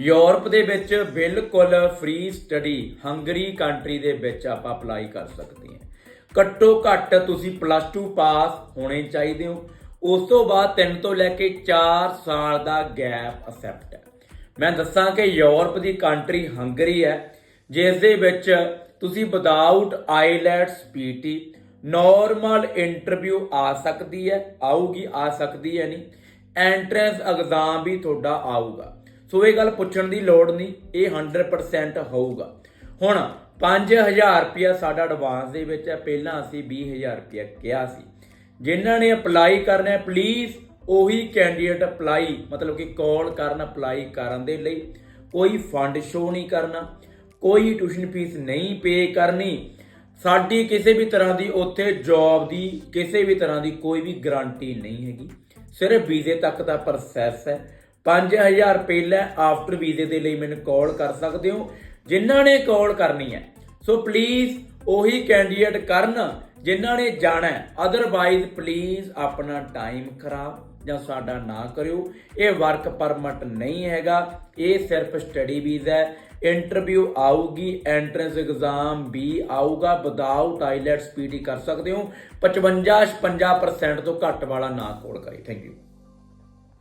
Europe ਦੇ ਵਿੱਚ ਬਿਲਕੁਲ ਫ੍ਰੀ ਸਟੱਡੀ ਹੰਗਰੀ ਕੰਟਰੀ ਦੇ ਵਿੱਚ ਆਪਾਂ ਅਪਲਾਈ ਕਰ ਸਕਦੇ ਹਾਂ। ਘੱਟੋ ਘੱਟ ਤੁਸੀਂ ਪਲੱਸ 2 ਪਾਸ ਹੋਣੇ ਚਾਹੀਦੇ ਹੋ। ਉਸ ਤੋਂ ਬਾਅਦ 3 ਤੋਂ ਲੈ ਕੇ 4 ਸਾਲ ਦਾ ਗੈਪ ਅਸੈਪਟ ਹੈ। ਮੈਂ ਦੱਸਾਂ ਕਿ ਯੂਰਪ ਦੀ ਕੰਟਰੀ ਹੰਗਰੀ ਹੈ, ਜਿਸ ਦੇ ਵਿੱਚ ਤੁਸੀਂ without IELTS PT normal interview ਆ ਸਕਦੀ ਹੈ, ਆਊਗੀ, ਆ ਸਕਦੀ ਹੈ ਨਹੀਂ। ਐਂਟਰੈਂਸ ਐਗਜ਼ਾਮ ਵੀ ਤੁਹਾਡਾ ਆਊਗਾ। ਸੋ ਇਹ ਗੱਲ ਪੁੱਛਣ ਦੀ ਲੋੜ ਨਹੀਂ, ਇਹ 100% ਹੋਊਗਾ। ਹੁਣ 5000 ਰੁਪਇਆ ਸਾਡਾ ਐਡਵਾਂਸ ਦੇ ਵਿੱਚ ਹੈ, ਪਹਿਲਾਂ ਅਸੀਂ 20000 ਰੁਪਇਆ ਕਿਹਾ ਸੀ। ਜਿਨ੍ਹਾਂ ਨੇ ਅਪਲਾਈ ਕਰਨਾ ਹੈ ਪਲੀਜ਼ ਉਹੀ ਕੈਂਡੀਡੇਟ ਅਪਲਾਈ ਮਤਲਬ ਕਿ ਕਾਲ ਕਰਨ ਅਪਲਾਈ ਕਰਨ ਦੇ ਲਈ। ਕੋਈ ਫੰਡ ਸ਼ੋ ਨਹੀਂ ਕਰਨਾ, ਕੋਈ ਟਿਊਸ਼ਨ ਫੀਸ ਨਹੀਂ ਪੇ ਕਰਨੀ। ਸਾਡੀ ਕਿਸੇ ਵੀ ਤਰ੍ਹਾਂ ਦੀ ਉੱਥੇ ਜੌਬ ਦੀ, ਕਿਸੇ ਵੀ ਤਰ੍ਹਾਂ ਦੀ ਕੋਈ ਵੀ ਗਾਰੰਟੀ ਨਹੀਂ ਹੈਗੀ। ਸਿਰਫ ਵੀਜ਼ੇ ਤੱਕ ਦਾ ਪ੍ਰੋਸੈਸ ਹੈ। 5000 ਲੈ ਆਫਟਰ ਵੀਜ਼ੇ ਦੇ ਲਈ ਮੈਨੂੰ ਕਾਲ ਕਰ ਸਕਦੇ ਹੋ। ਜਿਨ੍ਹਾਂ ਨੇ ਕਾਲ ਕਰਨੀ ਹੈ। ਸੋ ਪਲੀਜ਼ ਉਹੀ ਕੈਂਡੀਡੇਟ ਕਰਨ ਜਿਨ੍ਹਾਂ ਨੇ ਜਾਣਾ ਅਦਰਵਾਈਜ਼ ਪਲੀਜ਼ ਆਪਣਾ ਟਾਈਮ ਖਰਾਬ ਜਾਂ ਸਾਡਾ ਨਾ ਕਰਿਓ। ਇਹ ਵਰਕ ਪਰਮਿਟ ਨਹੀਂ ਹੈਗਾ। ਇਹ ਸਿਰਫ ਸਟੱਡੀ ਵੀਜ਼ਾ ਹੈ। ਇੰਟਰਵਿਊ ਆਊਗੀ ਐਂਟਰੈਂਸ ਐਗਜ਼ਾਮ ਵੀ ਆਊਗਾ। ਵਿਦਆਊਟ ਆਈਲੈਟਸ ਪੀਟੀ ਕਰ ਸਕਦੇ ਹੋ। 55 56% ਤੋਂ ਘੱਟ ਵਾਲਾ ਨਾ ਕੋਲ ਕਰੇ। Thank you